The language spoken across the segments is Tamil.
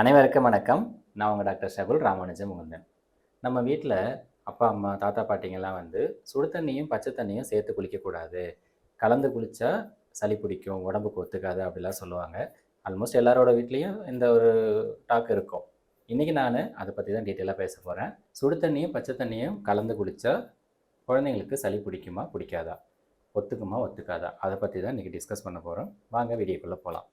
அனைவருக்கும் வணக்கம். நான் உங்கள் டாக்டர் ஷகுல் ராமானுஜம் முகுந்தன். நம்ம வீட்டில் அப்பா அம்மா தாத்தா பாட்டிங்கெல்லாம் வந்து சுடு தண்ணியும் பச்சை தண்ணியும் சேர்த்து குளிக்கக்கூடாது கலந்து குளித்தா சளி பிடிக்கும் உடம்புக்கு ஒத்துக்காது அப்படிலாம் சொல்லுவாங்க. ஆல்மோஸ்ட் எல்லாரோட வீட்லேயும் இந்த ஒரு டாக் இருக்கும். இன்றைக்கி நான் அதை பற்றி தான் டீட்டெயிலாக பேச போகிறேன் சுடு தண்ணியும் பச்சை தண்ணியும் கலந்து குளித்தா குழந்தைங்களுக்கு சளி பிடிக்குமா பிடிக்காதா? ஒத்துக்குமா ஒத்துக்காதா? அதை பற்றி தான் இன்றைக்கி டிஸ்கஸ் பண்ண போகிறோம் வாங்க வீடியோக்குள்ளே போகலாம்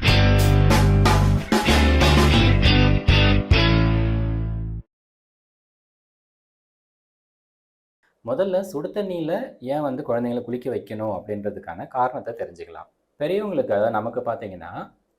முதல்ல சுடு தண்ணியில் ஏன் வந்து குழந்தைங்களை குளிக்க வைக்கணும் அப்படின்றதுக்கான காரணத்தை தெரிஞ்சுக்கலாம். பெரியவங்களுக்கு அதாவது நமக்கு பார்த்தீங்கன்னா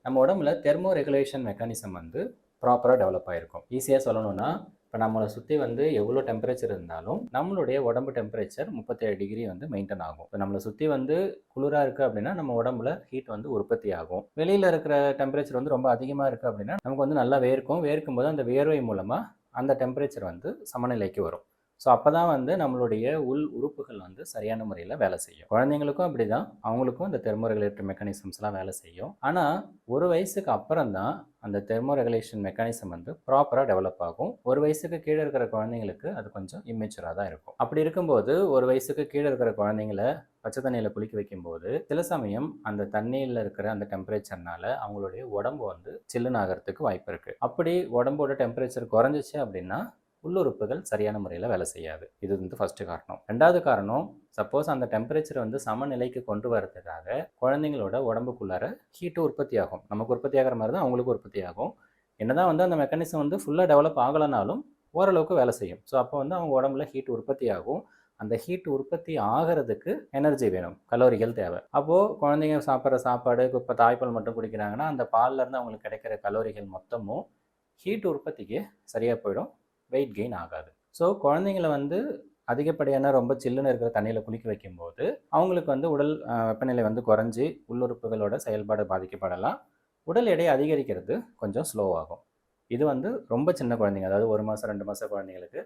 நம்ம உடம்புல தெர்மோ ரெகுலேஷன் மெக்கானிசம் வந்து ப்ராப்பராக டெவலப் ஆகிருக்கும் ஈஸியாக சொல்லணும்னா இப்போ நம்மளை சுற்றி வந்து எவ்வளோ டெம்பரேச்சர் இருந்தாலும் நம்மளுடைய உடம்பு டெம்பரேச்சர் முப்பத்தேழு டிகிரி வந்து மெயின்டைன் ஆகும். இப்போ நம்மளை சுற்றி வந்து குளிராக இருக்குது அப்படின்னா நம்ம உடம்புல ஹீட் வந்து உற்பத்தி ஆகும். வெளியில் இருக்கிற டெம்பரேச்சர் வந்து ரொம்ப அதிகமாக இருக்குது அப்படின்னா நமக்கு வந்து நல்லா வேர்க்கும். வேர்க்கும் போது அந்த வேர்வை மூலமாக அந்த டெம்பரேச்சர் வந்து சமநிலைக்கு வரும். ஸோ அப்போ தான் வந்து நம்மளுடைய உள் உறுப்புகள் வந்து சரியான முறையில் வேலை செய்யும். குழந்தைங்களுக்கும் அப்படி தான் அவங்களுக்கும் இந்த தெர்மோ ரெகுலேட்டர் மெக்கானிசம்ஸ்லாம் வேலை செய்யும். ஆனால் ஒரு வயசுக்கு அப்புறம் தான் அந்த தெர்மோ ரெகுலேஷன் மெக்கானிசம் வந்து ப்ராப்பராக டெவலப் ஆகும். ஒரு வயசுக்கு கீழே இருக்கிற குழந்தைங்களுக்கு அது கொஞ்சம் இம்மெச்சூராக தான் இருக்கும். அப்படி இருக்கும்போது ஒரு வயசுக்கு கீழே இருக்கிற குழந்தைங்கள பச்சை தண்ணியில் குளிக்க வைக்கும்போது சில சமயம் அந்த தண்ணியில் இருக்கிற அந்த டெம்பரேச்சர்னால அவங்களுடைய உடம்பு வந்து சில்லுன்னு ஆகிறதுக்கு வாய்ப்பு இருக்குது அப்படி உடம்போட டெம்பரேச்சர் குறைஞ்சிச்சு அப்படின்னா உள்ளுறுப்புகள் சரியான முறையில் வேலை செய்யாது. இது வந்து ஃபஸ்ட்டு காரணம். ரெண்டாவது காரணம் சப்போஸ் அந்த டெம்பரேச்சரை வந்து சமநிலைக்கு கொண்டு வரதுக்காக குழந்தைங்களோட உடம்புக்குள்ளார ஹீட்டு உற்பத்தி ஆகும் நமக்கு உற்பத்தி ஆகிற மாதிரி தான் அவங்களுக்கு உற்பத்தி ஆகும். என்னதான் வந்து அந்த மெக்கானிசம் வந்து ஃபுல்லாக டெவலப் ஆகலைனாலும் ஓரளவுக்கு வேலை செய்யும். ஸோ அப்போ வந்து அவங்க உடம்புல ஹீட் உற்பத்தி ஆகும் அந்த ஹீட் உற்பத்தி ஆகிறதுக்கு எனர்ஜி வேணும். கலோரிகள் தேவை. அப்போது குழந்தைங்க சாப்பிட்ற சாப்பாடு இப்போ தாய்ப்பால் மட்டும் குடிக்கிறாங்கன்னா அந்த பால்லேருந்து அவங்களுக்கு கிடைக்கிற கலோரிகள் மொத்தமும் ஹீட் உற்பத்திக்கு சரியாக போயிடும். வெயிட் கெயின் ஆகாது. ஸோ குழந்தைங்கள வந்து அதிகப்படியான ரொம்ப சில்லுன்னு இருக்கிற தண்ணியில் குளிக்க வைக்கும்போது அவங்களுக்கு வந்து உடல் வெப்பநிலை வந்து குறைஞ்சி உள்ளுறுப்புகளோட செயல்பாடு பாதிக்கப்படலாம். உடல் எடை அதிகரிக்கிறது கொஞ்சம் ஸ்லோவாகும் இது வந்து ரொம்ப சின்ன குழந்தைங்க அதாவது ஒரு மாதம் ரெண்டு மாதம் குழந்தைங்களுக்கு.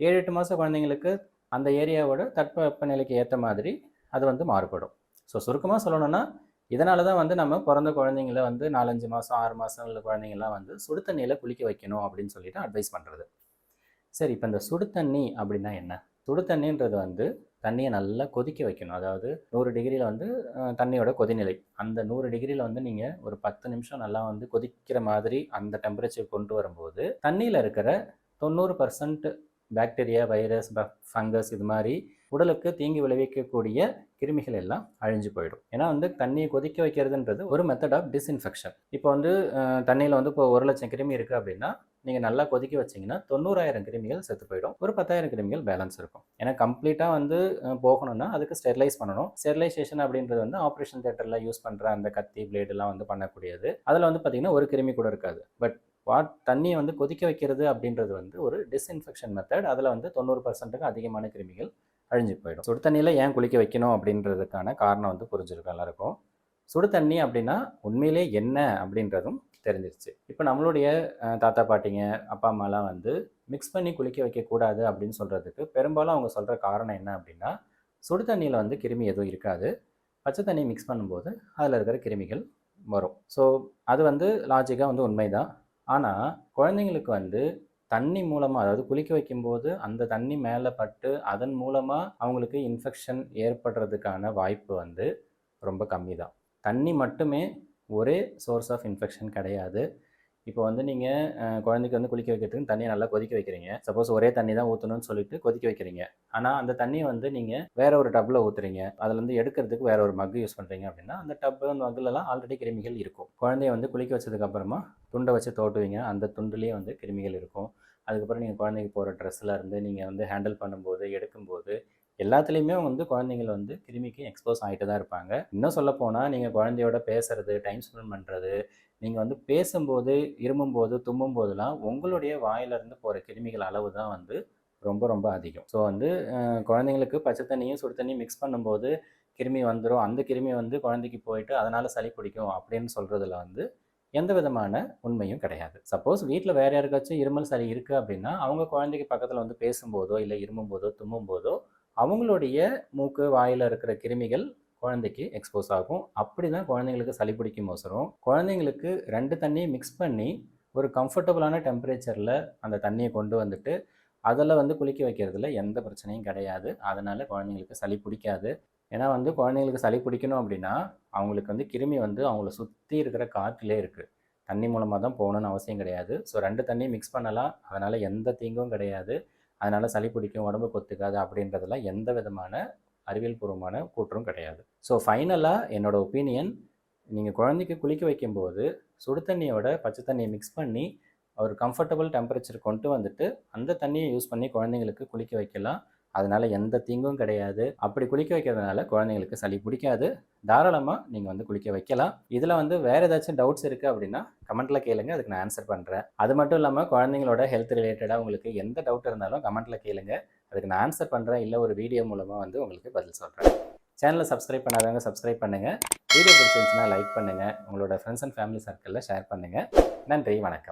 ஏழு எட்டு மாதம் குழந்தைங்களுக்கு அந்த ஏரியாவோட தட்பவெப்பநிலைக்கு ஏற்ற மாதிரி அது வந்து மாறுபடும். ஸோ சுருக்கமாக சொல்லணும்னா இதனால தான் வந்து நம்ம பிறந்த குழந்தைங்கள வந்து நாலஞ்சு மாதம் ஆறு மாதம் உள்ள குழந்தைங்கலாம் வந்து சுடு தண்ணியில் குளிக்க வைக்கணும் அப்படின்னு சொல்லிட்டு அட்வைஸ் பண்ணுறது சரி இப்போ இந்த சுடு தண்ணி அப்படின்னா என்ன? சுடு தண்ணின்றது வந்து தண்ணியை நல்லா கொதிக்க வைக்கணும். அதாவது நூறு டிகிரியில் வந்து தண்ணியோட கொதிநிலை. அந்த நூறு டிகிரியில் வந்து நீங்கள் ஒரு பத்து நிமிஷம் நல்லா வந்து கொதிக்கிற மாதிரி அந்த டெம்பரேச்சர் கொண்டு வரும்போது தண்ணியில் இருக்கிற தொண்ணூறு பர்சன்ட் பாக்டீரியா வைரஸ் ஃபங்கஸ் இது மாதிரி உடலுக்கு தீங்கு விளைவிக்கக்கூடிய கிருமிகள் எல்லாம் அழிஞ்சு போயிடும். ஏன்னா வந்து தண்ணியை கொதிக்க வைக்கிறதுன்றது ஒரு மெத்தட் ஆஃப் டிஸ்இன்ஃபெக்ஷன் இப்போ வந்து தண்ணியில் வந்து இப்போ ஒரு லட்சம் கிருமி இருக்குது அப்படின்னா நீங்கள் நல்லா கொதிக்க வச்சீங்கன்னா தொண்ணூறாயிரம் கிருமிகள் செத்து போயிடும். ஒரு பத்தாயிரம் கிருமிகள் பேலன்ஸ் இருக்கும். ஏன்னா கம்ப்ளீட்டாக வந்து போகணும்னா அதுக்கு ஸ்டெர்லைஸ் பண்ணணும். ஸ்டெரிலைசேஷன் அப்படின்றது வந்து ஆப்ரேஷன் தேட்டரில் யூஸ் பண்ணுற அந்த கத்தி பிளேடெல்லாம் வந்து பண்ணக்கூடியது. அதில் வந்து பார்த்திங்கன்னா ஒரு கிருமி கூட இருக்காது. பட் வாட் தண்ணியை வந்து கொதிக்க வைக்கிறது அப்படின்றது வந்து ஒரு டிஸ்இன்ஃபெக்ஷன் மெத்தட் அதில் வந்து தொண்ணூறு பர்சன்ட்டுக்கு அதிகமான கிருமிகள் அழிஞ்சு போயிடும். சுடு தண்ணியில் ஏன் குளிக்க வைக்கணும் அப்படின்றதுக்கான காரணம் வந்து புரிஞ்சிருக்கும் எல்லாருக்கும். சுடு தண்ணி அப்படின்னா உண்மையிலே என்ன அப்படின்றதும் தெரிஞ்சிருச்சு. இப்போ நம்மளுடைய தாத்தா பாட்டிங்க அப்பா அம்மாலாம் வந்து மிக்ஸ் பண்ணி குளிக்க வைக்கக்கூடாது அப்படின்னு சொல்கிறதுக்கு பெரும்பாலும் அவங்க சொல்கிற காரணம் என்ன அப்படின்னா சுடு தண்ணியில் வந்து கிருமி எதுவும் இருக்காது. பச்சை தண்ணி மிக்ஸ் பண்ணும்போது அதில் இருக்கிற கிருமிகள் வரும். ஸோ அது வந்து லாஜிக்காக வந்து உண்மைதான். ஆனால் குழந்தைங்களுக்கு வந்து தண்ணி மூலமாக அதாவது குளிக்க வைக்கும்போது அந்த தண்ணி மேலே பட்டு அதன் மூலமாக அவங்களுக்கு இன்ஃபெக்ஷன் ஏற்படுறதுக்கான வாய்ப்பு வந்து ரொம்ப கம்மி தான் தண்ணி மட்டுமே ஒரே சோர்ஸ் ஆஃப் இன்ஃபெக்ஷன் கிடையாது. இப்போ வந்து நீங்கள் குழந்தைக்கு வந்து குளிக்க வைக்கிறதுக்கு தண்ணியை நல்லா கொதிக்க வைக்கிறீங்க. சப்போஸ் ஒரே தண்ணி தான் ஊற்றணும்னு சொல்லிட்டு கொதிக்க வைக்கிறீங்க. ஆனால் அந்த தண்ணியை வந்து நீங்கள் வேற ஒரு டப்பில் ஊற்றுறீங்க அதுலேருந்து எடுக்கிறதுக்கு வேற ஒரு மக்கு யூஸ் பண்ணுறீங்க அப்படின்னா அந்த டப்பு அந்த மக்குலலாம் ஆல்ரெடி கிருமிகள் இருக்கும். குழந்தைய வந்து குளிக்க வச்சதுக்கு அப்புறமா துண்டை வச்சு தோட்டுவீங்க. அந்த துண்டுலேயே வந்து கிருமிகள் இருக்கும். அதுக்கப்புறம் நீங்கள் குழந்தைக்கு போகிற ட்ரெஸ்ஸில் இருந்து நீங்கள் வந்து ஹேண்டில் பண்ணும்போது எடுக்கும்போது எல்லாத்துலேயுமே வந்து குழந்தைங்கள் வந்து கிருமிக்கு எக்ஸ்போஸ் ஆகிட்டு தான் இருப்பாங்க. இன்னும் சொல்லப்போனால் நீங்கள் குழந்தையோட பேசுறது டைம் ஸ்பெண்ட் பண்ணுறது நீங்கள் வந்து பேசும்போது இருமும்போது தும்மும் போதெல்லாம் உங்களுடைய வாயிலிருந்து போகிற கிருமிகள் அளவு தான் வந்து ரொம்ப ரொம்ப அதிகம். ஸோ வந்து குழந்தைங்களுக்கு பச்சை தண்ணியும் சுடு தண்ணியும் மிக்ஸ் பண்ணும்போது கிருமி வந்துடும் அந்த கிருமி வந்து குழந்தைக்கு போயிட்டு அதனால் சளி பிடிக்கும் அப்படின்னு சொல்கிறதுல வந்து எந்த விதமான உண்மையும் கிடையாது. சப்போஸ் வீட்டில் வேறு யாருக்காச்சும் இருமல் சளி இருக்குது அப்படின்னா அவங்க குழந்தைக்கு பக்கத்தில் வந்து பேசும்போதோ இல்லை இருமும் போதோ தும்மும் போதோ அவங்களுடைய மூக்கு வாயில் இருக்கிற கிருமிகள் குழந்தைக்கு எக்ஸ்போஸ் ஆகும். அப்படி தான் குழந்தைங்களுக்கு சளி பிடிக்கும் அவசரம். குழந்தைங்களுக்கு ரெண்டு தண்ணியை மிக்ஸ் பண்ணி ஒரு கம்ஃபர்டபுளான டெம்பரேச்சரில் அந்த தண்ணியை கொண்டு வந்துட்டு அதில் வந்து குளிக்க வைக்கிறதுல எந்த பிரச்சனையும் கிடையாது. அதனால் குழந்தைங்களுக்கு சளி பிடிக்காது. ஏன்னா வந்து குழந்தைங்களுக்கு சளி பிடிக்கணும் அப்படின்னா அவங்களுக்கு வந்து கிருமி வந்து அவங்கள சுற்றி இருக்கிற காற்றிலே இருக்குது தண்ணி மூலமாக தான் போகணுன்னு அவசியம் கிடையாது. ஸோ ரெண்டு தண்ணியும் மிக்ஸ் பண்ணலாம். அதனால் எந்த தீங்கும் கிடையாது. அதனால் சளி பிடிக்கும் உடம்பு கொத்துக்காது அப்படின்றதெல்லாம் எந்த விதமான அறிவியல் பூர்வமான கூற்றும் கிடையாது. ஸோ ஃபைனலாக என்னோடய ஒப்பீனியன் நீங்கள் குழந்தைக்கு குளிக்க வைக்கும்போது சுடு தண்ணியோட பச்சை தண்ணியை மிக்ஸ் பண்ணி ஒரு கம்ஃபர்டபுள் டெம்பரேச்சர் கொண்டு வந்துட்டு அந்த தண்ணியை யூஸ் பண்ணி குழந்தைங்களுக்கு குளிக்க வைக்கலாம். அதனால் எந்த தீங்கும் கிடையாது. அப்படி குளிக்க வைக்கிறதுனால குழந்தைங்களுக்கு சளி பிடிக்காது. தாராளமாக நீங்கள் வந்து குளிக்க வைக்கலாம். இதில் வந்து வேறு ஏதாச்சும் டவுட்ஸ் இருக்குது அப்படின்னா கமெண்ட்டில் கேளுங்க. அதுக்கு நான் ஆன்சர் பண்ணுறேன் அது மட்டும் இல்லாமல் குழந்தைங்களோட ஹெல்த் ரிலேட்டடாக உங்களுக்கு எந்த டவுட் இருந்தாலும் கமெண்ட்டில் கேளுங்க. அதுக்கு நான் ஆன்சர் பண்ணுறேன் இல்லை ஒரு வீடியோ மூலமாக வந்து உங்களுக்கு பதில் சொல்கிறேன் சேனலை சப்ஸ்கிரைப் பண்ணாதவங்க சப்ஸ்கிரைப் பண்ணுங்கள் வீடியோ பிடிச்சிருந்துச்சுன்னா லைக் பண்ணுங்கள் உங்களோட ஃப்ரெண்ட்ஸ் அண்ட் ஃபேமிலி சர்க்கிளில் ஷேர் பண்ணுங்கள் நன்றி. வணக்கம்.